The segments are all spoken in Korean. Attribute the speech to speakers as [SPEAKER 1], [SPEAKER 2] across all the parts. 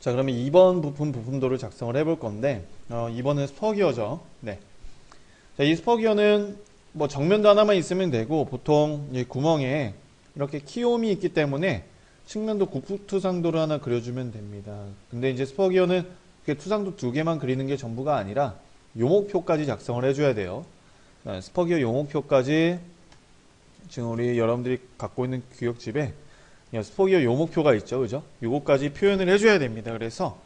[SPEAKER 1] 자, 그러면 2번 부품 부품도를 작성을 해볼 건데, 어, 2번은 스퍼기어죠. 네. 자, 이 스퍼기어는 뭐 정면도 하나만 있으면 되고, 보통 이 구멍에 이렇게 키움이 있기 때문에 측면도 국투상도를 하나 그려주면 됩니다. 근데 이제 스퍼기어는 투상도 두 개만 그리는 게 전부가 아니라 요목표까지 작성을 해줘야 돼요. 자, 스퍼기어 요목표까지 지금 우리 여러분들이 갖고 있는 규격집에 예, 스포기어 요목표가 있죠, 그죠? 요거까지 표현을 해줘야 됩니다. 그래서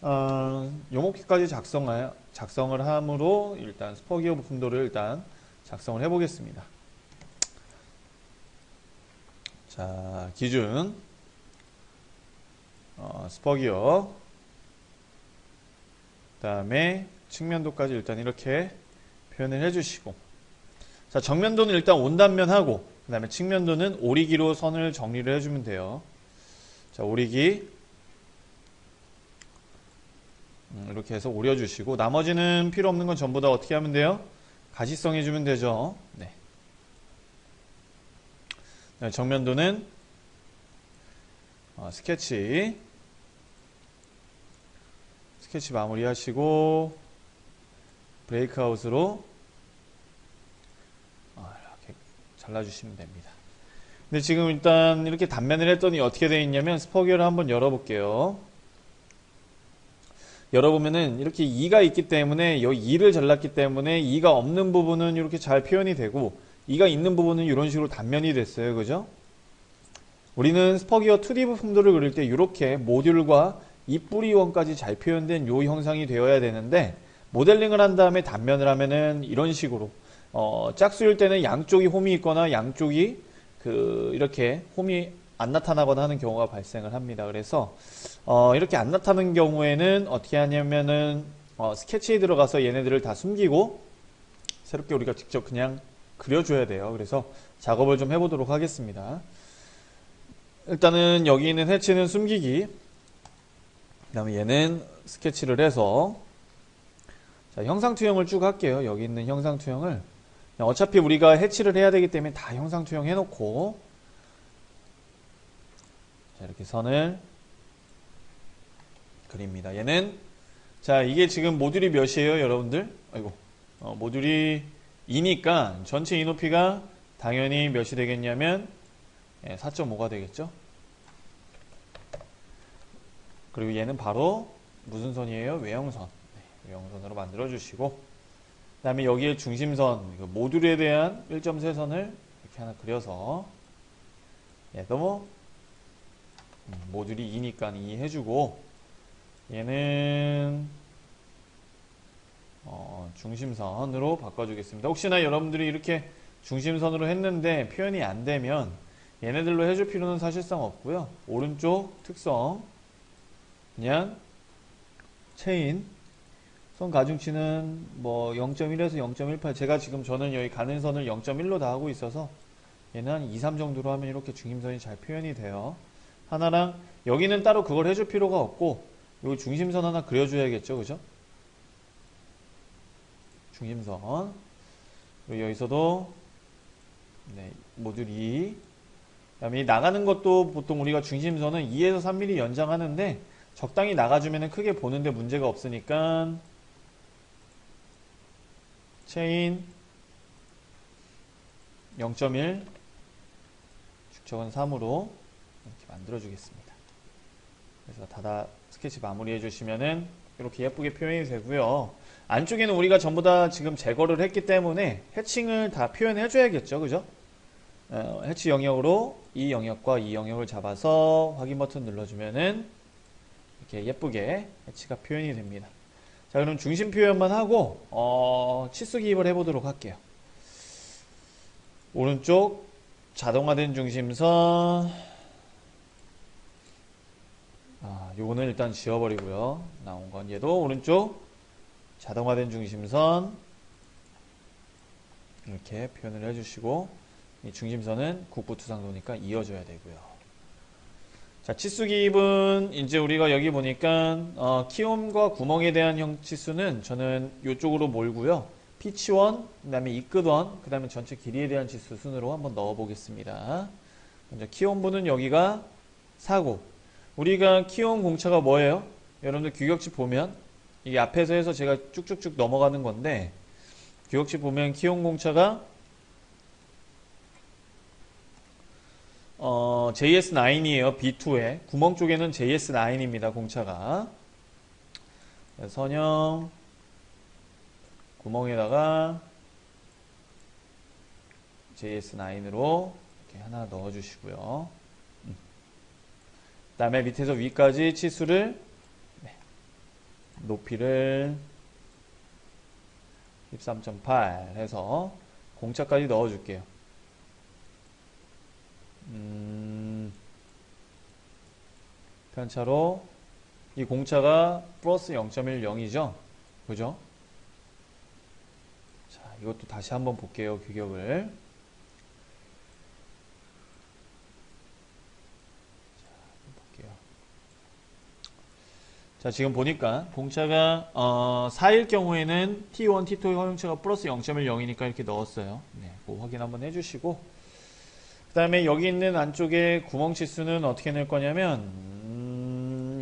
[SPEAKER 1] 어, 요목표까지 작성하, 작성을 함으로 일단 스포기어 부품도를 일단 작성을 해보겠습니다. 자, 기준 어, 스퍼기어 그 다음에 측면도까지 일단 이렇게 표현을 해주시고 자 정면도는 일단 온단면하고 그 다음에 측면도는 오리기로 선을 정리를 해주면 돼요. 자, 오리기. 음, 이렇게 해서 오려주시고, 나머지는 필요 없는 건 전부 다 어떻게 하면 돼요? 가시성 해주면 되죠. 네. 네, 정면도는 어, 스케치. 스케치 마무리 하시고, 브레이크아웃으로 잘라주시면 됩니다. 근데 지금 일단 이렇게 단면을 했더니 어떻게 되어 있냐면 스퍼기어를 한번 열어볼게요. 열어보면은 이렇게 2가 있기 때문에 여기 2를 잘랐기 때문에 2가 없는 부분은 이렇게 잘 표현이 되고 2가 있는 부분은 이런 식으로 단면이 됐어요. 그죠? 우리는 스퍼기어 2D 부품들을 그릴 때 이렇게 모듈과 이 뿌리원까지 잘 표현된 요 형상이 되어야 되는데 모델링을 한 다음에 단면을 하면은 이런 식으로 어, 짝수일 때는 양쪽이 홈이 있거나 양쪽이 그 이렇게 홈이 안 나타나거나 하는 경우가 발생을 합니다. 그래서 어, 이렇게 안 나타나는 경우에는 어떻게 하냐면은 어, 스케치에 들어가서 얘네들을 다 숨기고 새롭게 우리가 직접 그냥 그려줘야 돼요. 그래서 작업을 좀 해보도록 하겠습니다. 일단은 여기 있는 해치는 숨기기 그 다음에 얘는 스케치를 해서 자, 형상 투영을 쭉 할게요. 여기 있는 형상 투영을 어차피 우리가 해치를 해야 되기 때문에 다 형상 투영 해놓고 자 이렇게 선을 그립니다. 얘는 자 이게 지금 모듈이 몇이에요 여러분들? 아이고 어, 모듈이 2니까 전체 이 높이가 당연히 몇이 되겠냐면 예, 4.5가 되겠죠? 그리고 얘는 바로 무슨 선이에요? 외형선. 네, 외형선으로 만들어 주시고 그 다음에 여기에 중심선, 모듈에 대한 1.3선을 이렇게 하나 그려서 얘도 음, 모듈이 2니까 2 해주고 얘는 어, 중심선으로 바꿔주겠습니다. 혹시나 여러분들이 이렇게 중심선으로 했는데 표현이 안 되면 얘네들로 해줄 필요는 사실상 없고요. 오른쪽 특성 그냥 체인 선 가중치는 뭐 0.1에서 0.18 제가 지금 저는 여기 가는 선을 0.1로 다 하고 있어서 얘는 한 2, 3 정도로 하면 이렇게 중심선이 잘 표현이 돼요. 하나랑 여기는 따로 그걸 해줄 필요가 없고 여기 중심선 하나 그려줘야겠죠 그죠? 중심선. 그리고 여기서도 네, 모듈 2 그다음에 나가는 것도 보통 우리가 중심선은 2에서 3mm 연장하는데 적당히 나가주면 크게 보는데 문제가 없으니까 체인 0.1 축척은 3으로 이렇게 만들어 주겠습니다. 그래서 닫아 스케치 마무리 해 주시면은 이렇게 예쁘게 표현이 되고요. 안쪽에는 우리가 전부 다 지금 제거를 했기 때문에 해칭을 다 표현해 줘야겠죠. 그죠? 어, 해치 영역으로 이 영역과 이 영역을 잡아서 확인 버튼 눌러주면은 이렇게 예쁘게 해치가 표현이 됩니다. 자, 그럼 중심 표현만 하고 어, 치수 기입을 해보도록 할게요. 오른쪽 자동화된 중심선 아, 요거는 일단 지워버리고요. 나온 건 얘도 오른쪽 자동화된 중심선 이렇게 표현을 해주시고 이 중심선은 국부투상도니까 이어져야 되고요. 자, 치수 기입은 이제 우리가 여기 보니까 어, 키움과 구멍에 대한 형 치수는 저는 이쪽으로 몰고요. 피치원, 그 다음에 이끝원, 그 다음에 전체 길이에 대한 치수 순으로 한번 넣어 보겠습니다. 먼저 키움부는 여기가 4고 우리가 키움 공차가 뭐예요? 여러분들 규격치 보면 이게 앞에서 해서 제가 쭉쭉쭉 넘어가는 건데 규격치 보면 키온 공차가 어, JS9이에요. B2에 구멍 쪽에는 JS9입니다. 공차가 네, 선형 구멍에다가 JS9으로 이렇게 하나 넣어주시고요. 음. 그 다음에 밑에서 위까지 치수를 네, 높이를 13.8 해서 공차까지 넣어줄게요. 음, 편차로 이 공차가 플러스 0.10이죠. 그죠? 자, 이것도 다시 한번 볼게요. 규격을. 자, 지금 보니까 공차가 어, 4일 경우에는 T1, T2의 허용차가 플러스 0.10이니까 이렇게 넣었어요. 네, 그 확인 한번 해주시고 그 다음에 여기 있는 안쪽에 구멍 치수는 어떻게 낼 거냐면 음,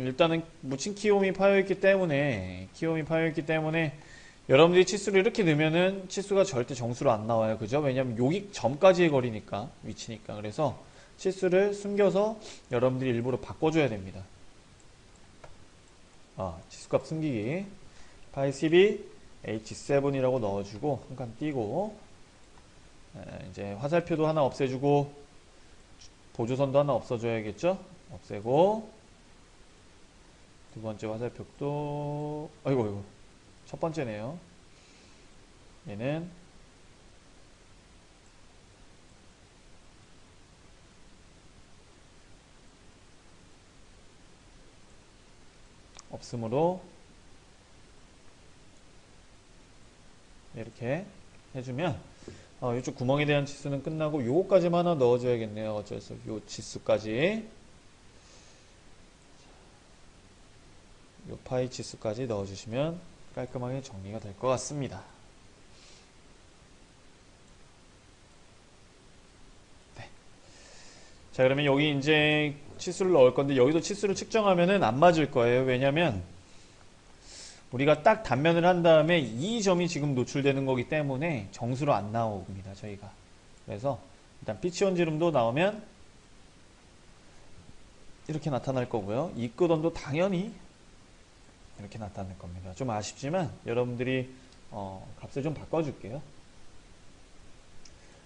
[SPEAKER 1] 일단은 묻힌 키움이 파여있기 때문에 키움이 파여있기 때문에 여러분들이 치수를 이렇게 넣으면은 치수가 절대 정수로 안 나와요. 그죠? 왜냐면 여기 점까지의 거리니까 위치니까 그래서 치수를 숨겨서 여러분들이 일부러 바꿔줘야 됩니다. 아, 치수값 숨기기 파이 12 H7이라고 넣어주고 한 칸 띄고 에, 이제 화살표도 하나 없애주고 보조선도 하나 없어줘야겠죠 없애고 두 번째 화살표도 아이고 아이고. 첫 번째네요. 얘는 없으므로 이렇게 해주면 어, 이쪽 구멍에 대한 치수는 끝나고 요거까지만 넣어줘야겠네요. 어쩔 수 없이 요 치수까지 요 파이 치수까지 넣어주시면 깔끔하게 정리가 될 것 같습니다. 네. 자 그러면 여기 이제 치수를 넣을 건데 여기도 치수를 측정하면은 안 맞을 거예요. 왜냐면 우리가 딱 단면을 한 다음에 이 점이 지금 노출되는 거기 때문에 정수로 안 나옵니다. 저희가. 그래서 일단 피치 원지름도 나오면 이렇게 나타날 거고요. 입구던도 당연히 이렇게 나타날 겁니다. 좀 아쉽지만 여러분들이 어, 값을 좀 바꿔줄게요.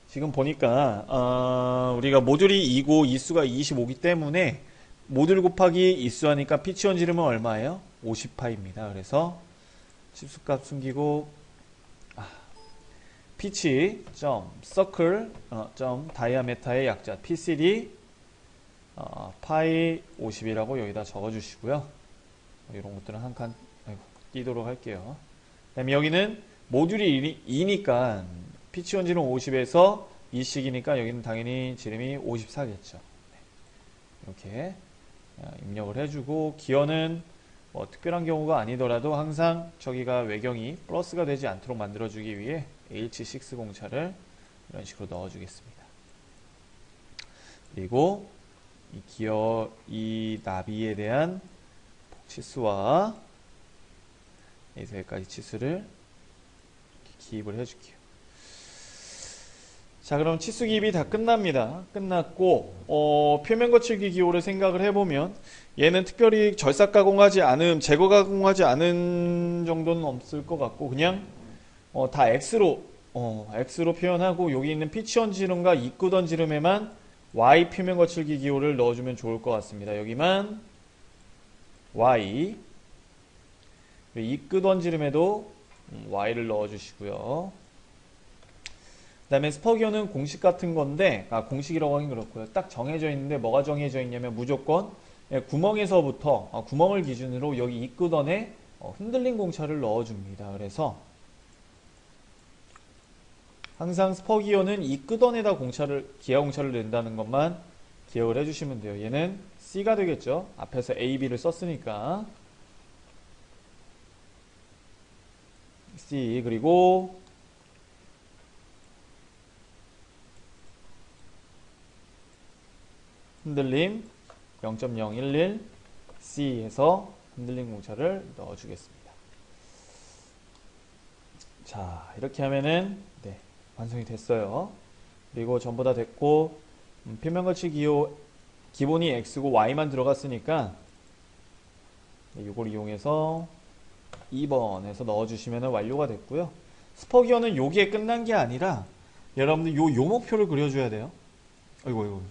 [SPEAKER 1] 지금 보니까 어, 우리가 모듈이 2고 이수가 25기 때문에 모듈 곱하기 이수 하니까 피치원 지름은 얼마예요? 50파입니다. 그래서 치수값 숨기고 아, 피치 점 서클 어, 점 다이아메타의 약자 PCD 어, 파이 50이라고 여기다 적어주시고요. 이런 것들은 한 칸 띄도록 할게요. 그다음에 여기는 모듈이 2니까 피치 원 지름 50에서 2식이니까 여기는 당연히 지름이 54겠죠. 이렇게 어, 입력을 해주고 기어는 뭐 특별한 경우가 아니더라도 항상 저기가 외경이 플러스가 되지 않도록 만들어주기 위해 H6 공차를 이런 식으로 넣어주겠습니다. 그리고 이 기어 이 나비에 대한 치수와 여기까지 치수를 기입을 해줄게요. 자 그럼 치수 기입이 다 끝납니다. 끝났고 어, 표면 거칠기 기호를 생각을 해보면 얘는 특별히 절삭 가공하지 않음, 제거 가공하지 않은 정도는 없을 것 같고 그냥 어, 다 X로 어, X로 표현하고 여기 있는 피치원 지름과 입구 던 지름에만 Y 표면 거칠기 기호를 넣어주면 좋을 것 같습니다. 여기만 Y 입구던 지름에도 음, Y를 넣어주시고요. 그 다음에 스퍼기어는 공식 같은 건데 아 공식이라고 하긴 그렇고요. 딱 정해져 있는데 뭐가 정해져 있냐면 무조건 예, 구멍에서부터 어, 구멍을 기준으로 여기 입구던에 어, 흔들림 공차를 넣어줍니다. 그래서 항상 스퍼기어는 입구던에다 공차를 기아 공차를 낸다는 것만 기억을 해주시면 돼요. 얘는 C가 되겠죠. 앞에서 A, B를 썼으니까 C 그리고 흔들림 0.011 C에서 흔들림 공차를 넣어주겠습니다. 자, 이렇게 하면은 네, 완성이 됐어요. 그리고 전부 다 됐고 음, 표면거치 기호 기본이 x고 y만 들어갔으니까 네, 이걸 이용해서 2번에서 넣어주시면 완료가 됐고요. 스퍼기어는 여기에 끝난 게 아니라 여러분들 요, 요 목표를 그려줘야 돼요. 아이고, 아이고.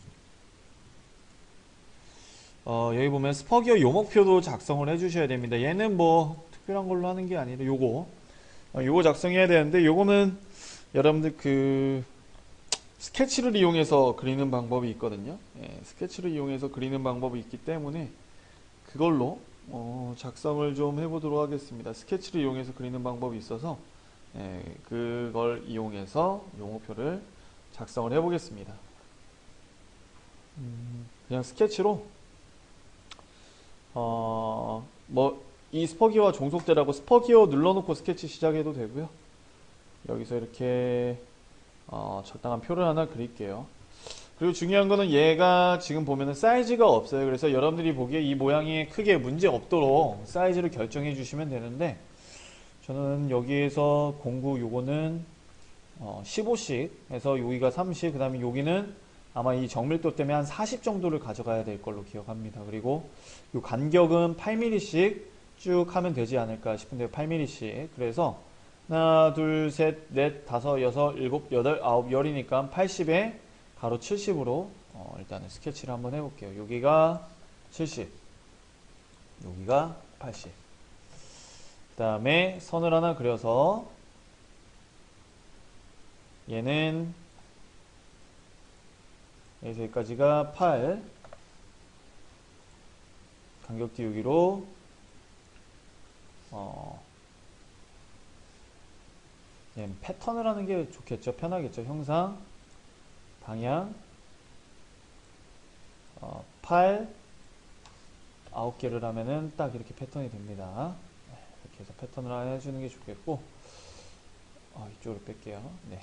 [SPEAKER 1] 어, 여기 보면 스퍼기어 요 목표도 작성을 해주셔야 됩니다. 얘는 뭐 특별한 걸로 하는 게 아니라 요거 어, 요거 작성해야 되는데 요거는 여러분들 그 스케치를 이용해서 그리는 방법이 있거든요. 예, 스케치를 이용해서 그리는 방법이 있기 때문에 그걸로 어, 작성을 좀 해보도록 하겠습니다. 스케치를 이용해서 그리는 방법이 있어서 예, 그걸 이용해서 용어표를 작성을 해보겠습니다. 음, 그냥 스케치로 어, 뭐이 스퍼기어와 종속대라고 스퍼기어 눌러놓고 스케치 시작해도 되고요. 여기서 이렇게 어, 적당한 표를 하나 그릴게요. 그리고 중요한 거는 얘가 지금 보면은 사이즈가 없어요. 그래서 여러분들이 보기에 이 모양이 크게 문제 없도록 사이즈를 결정해 주시면 되는데 저는 여기에서 공구 요거는 어, 15씩 해서 여기가 30, 그 다음에 여기는 아마 이 정밀도 때문에 한 40 정도를 가져가야 될 걸로 기억합니다. 그리고 이 간격은 8mm씩 쭉 하면 되지 않을까 싶은데요. 8mm씩. 그래서 하나, 둘, 셋, 넷, 다섯, 여섯, 일곱, 여덟, 아홉, 열이니까 80에 가로 70으로 어, 일단은 스케치를 한번 해볼게요. 여기가 70, 여기가 80. 그 다음에 선을 하나 그려서 얘는 여기까지가 8 간격 띄우기로 어, 얘는 패턴을 하는 게 좋겠죠. 편하겠죠. 형상 방향 어, 8 9개를 하면은 딱 이렇게 패턴이 됩니다. 네, 이렇게 해서 패턴을 해주는 게 좋겠고 어, 이쪽으로 뺄게요. 네.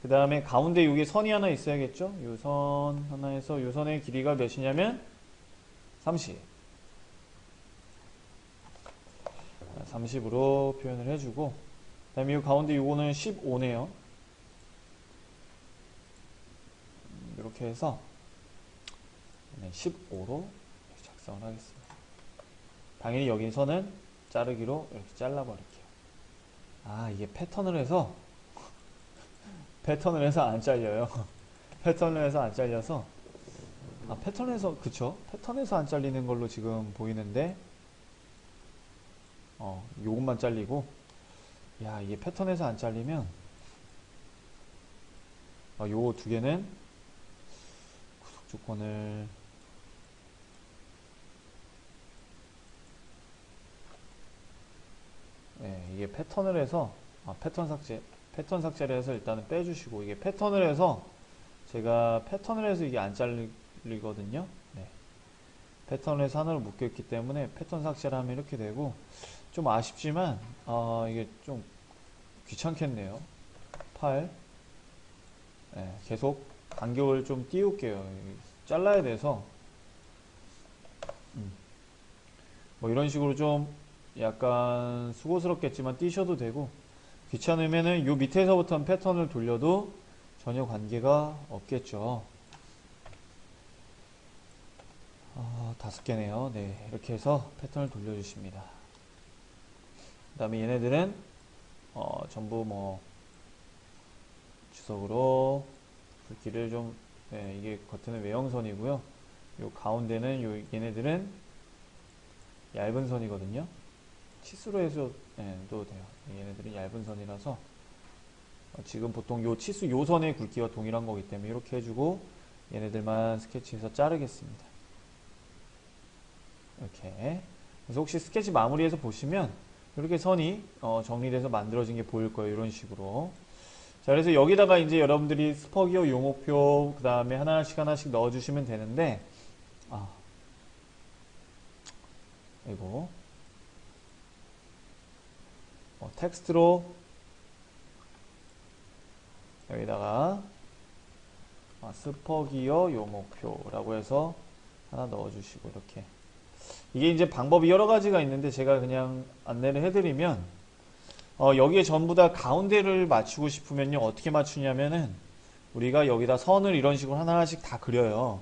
[SPEAKER 1] 그 다음에 가운데 여기 선이 하나 있어야겠죠? 이 선 하나에서 이 선의 길이가 몇이냐면 30 30으로 표현을 해주고 그 다음에 이 가운데 이거는 15네요. 이렇게 해서 15로 작성을 하겠습니다. 당연히 여기서는 자르기로 이렇게 잘라버릴게요. 아 이게 패턴을 해서 패턴을 해서 안 잘려요. 패턴을 해서 안 잘려서. 아 패턴에서 그쵸? 패턴에서 안 잘리는 걸로 지금 보이는데 어, 요것만 잘리고 야 이게 패턴에서 안 잘리면 어, 요거 두 개는 구속 조건을 네, 이게 패턴을 해서 아, 패턴 삭제 패턴 삭제를 해서 일단은 빼주시고 이게 패턴을 해서 제가 패턴을 해서 이게 안 잘리거든요 네. 패턴을 해서 하나로 묶여있기 때문에 패턴 삭제를 하면 이렇게 되고 좀 아쉽지만 어, 이게 좀 귀찮겠네요. 8 네, 계속 간격을 좀 띄울게요. 잘라야 돼서. 음. 뭐 이런 식으로 좀 약간 수고스럽겠지만 띄셔도 되고 귀찮으면은 요 밑에서부터 패턴을 돌려도 전혀 관계가 없겠죠. 어, 다섯 개네요. 네 이렇게 해서 패턴을 돌려주십니다. 그 다음에 얘네들은 어, 전부 뭐 주석으로 굵기를 좀 네, 이게 겉에는 외형선이고요. 요 가운데는 요 얘네들은 얇은 선이거든요. 치수로 해서 네, 도 돼요. 얘네들이 얇은 선이라서. 어, 지금 보통 요 치수 요 선의 굵기와 동일한 거기 때문에 이렇게 해주고 얘네들만 스케치해서 자르겠습니다. 이렇게. 그래서 혹시 스케치 마무리해서 보시면 이렇게 선이 어, 정리돼서 만들어진 게 보일 거예요. 이런 식으로. 자, 그래서 여기다가 이제 여러분들이 스퍼기어 용어표 그 다음에 하나씩 하나씩 넣어주시면 되는데 아, 이거 어, 텍스트로 여기다가 아, 스퍼기어 용어표라고 해서 하나 넣어주시고 이렇게 이게 이제 방법이 여러 가지가 있는데 제가 그냥 안내를 해드리면 어, 여기에 전부 다 가운데를 맞추고 싶으면요 어떻게 맞추냐면은 우리가 여기다 선을 이런 식으로 하나씩 다 그려요.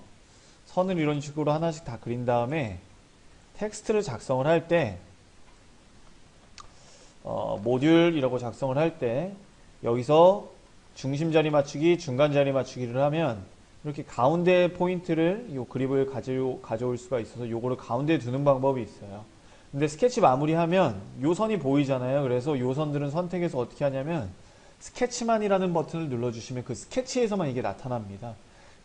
[SPEAKER 1] 선을 이런 식으로 하나씩 다 그린 다음에 텍스트를 작성을 할때 어, 모듈이라고 작성을 할 때 여기서 중심 자리 맞추기, 중간 자리 맞추기를 하면 이렇게 가운데 포인트를 이 그립을 가져, 가져올 수가 있어서 요거를 가운데에 두는 방법이 있어요. 근데 스케치 마무리하면 요 선이 보이잖아요. 그래서 요 선들은 선택해서 어떻게 하냐면 스케치만이라는 버튼을 눌러주시면 그 스케치에서만 이게 나타납니다.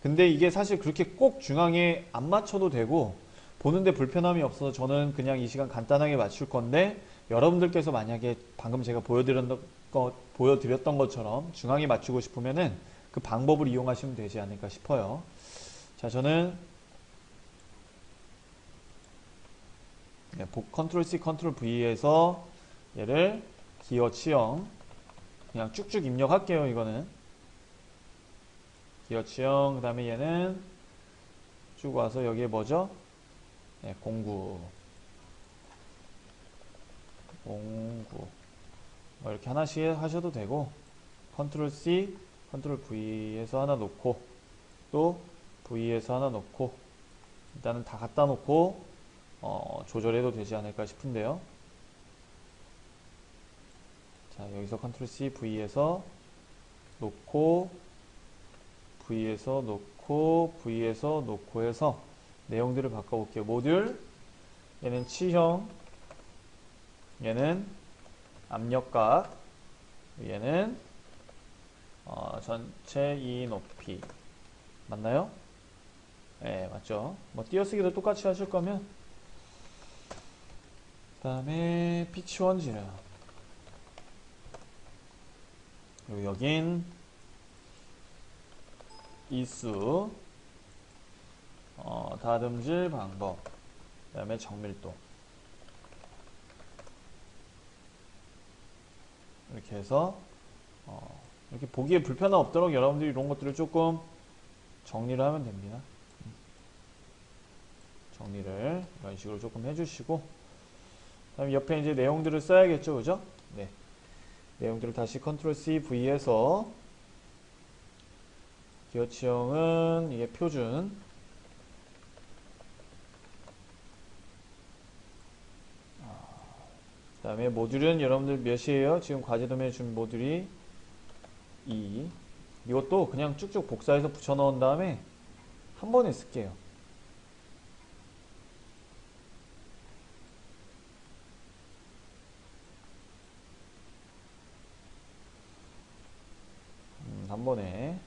[SPEAKER 1] 근데 이게 사실 그렇게 꼭 중앙에 안 맞춰도 되고 보는데 불편함이 없어서 저는 그냥 이 시간 간단하게 맞출 건데 여러분들께서 만약에 방금 제가 보여드렸던, 것, 보여드렸던 것처럼 중앙에 맞추고 싶으면은 그 방법을 이용하시면 되지 않을까 싶어요. 자, 저는 네, 컨트롤 C, 컨트롤 V에서 얘를 기어 치형 그냥 쭉쭉 입력할게요. 이거는 기어 치형 그 다음에 얘는 쭉 와서 여기에 뭐죠? 네, 공구 공구 뭐 이렇게 하나씩 하셔도 되고 컨트롤 C, 컨트롤 V에서 하나 놓고 또 V에서 하나 놓고 일단은 다 갖다 놓고 어, 조절해도 되지 않을까 싶은데요. 자, 여기서 컨트롤 C, V에서 놓고, V에서 놓고, V에서 놓고 해서 내용들을 바꿔볼게요. 모듈, 얘는 치형, 얘는 압력각, 얘는 어, 전체 이 높이. 맞나요? 네, 맞죠. 뭐 띄어쓰기도 똑같이 하실 거면. 그 다음에 피치 원지름. 그리고 여긴 이수. 어, 다듬질 방법. 그 다음에 정밀도. 이렇게 해서 어, 이렇게 보기에 불편함 없도록 여러분들이 이런 것들을 조금 정리를 하면 됩니다 정리를 이런 식으로 조금 해주시고 다음 옆에 이제 내용들을 써야겠죠, 그죠? 네. 내용들을 다시 컨트롤 C, V에서 기어치형은 이게 표준 아, 그 다음에 모듈은 여러분들 몇이에요? 지금 과제 도면에 준 모듈이 2 이것도 그냥 쭉쭉 복사해서 붙여 넣은 다음에 한 번에 쓸게요. 한 번에.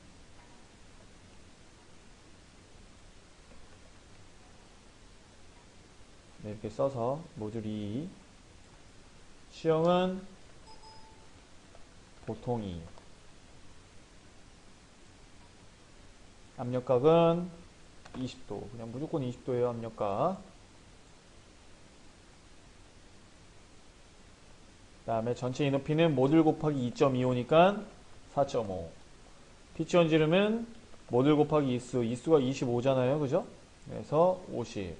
[SPEAKER 1] 네, 이렇게 써서 모듈 2 시형은 보통 2 압력각은 20도 그냥 무조건 20도예요 압력각 그 다음에 전체 이높이는 모듈 곱하기 2.25니까 4.5 피치 원 지름은 모듈 곱하기 이수, 이수가 25잖아요. 그죠? 그래서 50.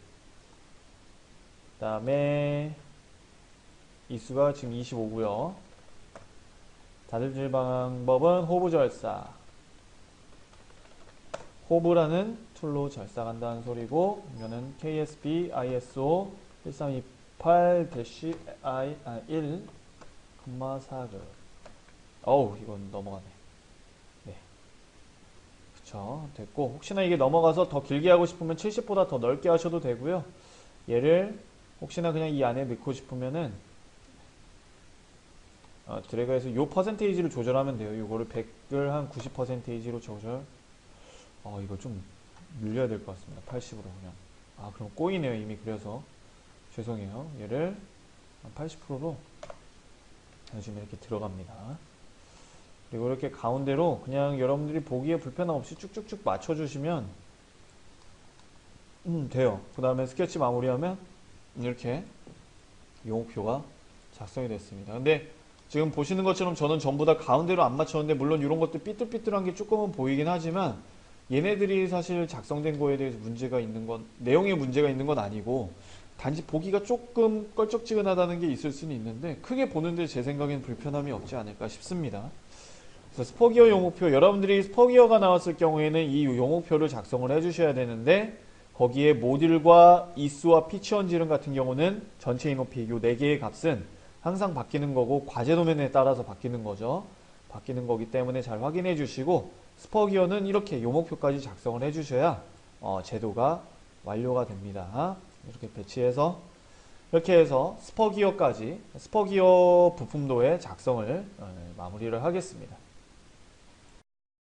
[SPEAKER 1] 그 다음에 이수가 지금 25고요. 다듬질 방법은 호브 절사. 호브라는 툴로 절사간다는 소리고 이거는 KSB ISO 1328-1, 아, 1,4그 어우 이건 넘어가네. 그쵸. 됐고 혹시나 이게 넘어가서 더 길게 하고 싶으면 70보다 더 넓게 하셔도 되고요. 얘를 혹시나 그냥 이 안에 넣고 싶으면은 어, 드래그해서 요 퍼센테이지를 조절하면 돼요. 요거를 100을 한 90%로 조절 어 이거 좀 늘려야 될 것 같습니다. 80으로 그냥. 아 그럼 꼬이네요 이미. 그래서 죄송해요. 얘를 80%로 요즘 이렇게 들어갑니다. 그리고 이렇게 가운데로 그냥 여러분들이 보기에 불편함 없이 쭉쭉쭉 맞춰주시면 음, 돼요. 그 다음에 스케치 마무리하면 이렇게 용표가 작성이 됐습니다. 근데 지금 보시는 것처럼 저는 전부 다 가운데로 안 맞췄는데 물론 이런 것도 삐뚤삐뚤한 게 조금은 보이긴 하지만 얘네들이 사실 작성된 거에 대해서 문제가 있는 건 내용에 문제가 있는 건 아니고 단지 보기가 조금 껄쩍지근하다는 게 있을 수는 있는데 크게 보는데 제 생각엔 불편함이 없지 않을까 싶습니다. 그래서 스포기어 용목표 여러분들이 스포기어가 나왔을 경우에는 이 용목표를 작성을 해주셔야 되는데 거기에 모듈과 이수와 피치원지름 같은 경우는 전체 인호피 이네 개의 값은 항상 바뀌는 거고 과제 도면에 따라서 바뀌는 거죠. 바뀌는 거기 때문에 잘 확인해 주시고 스포기어는 이렇게 요목표까지 작성을 해 주셔야 어, 제도가 완료가 됩니다. 이렇게 배치해서 이렇게 해서 스퍼기어까지 스퍼기어 부품도의 작성을 어, 마무리를 하겠습니다.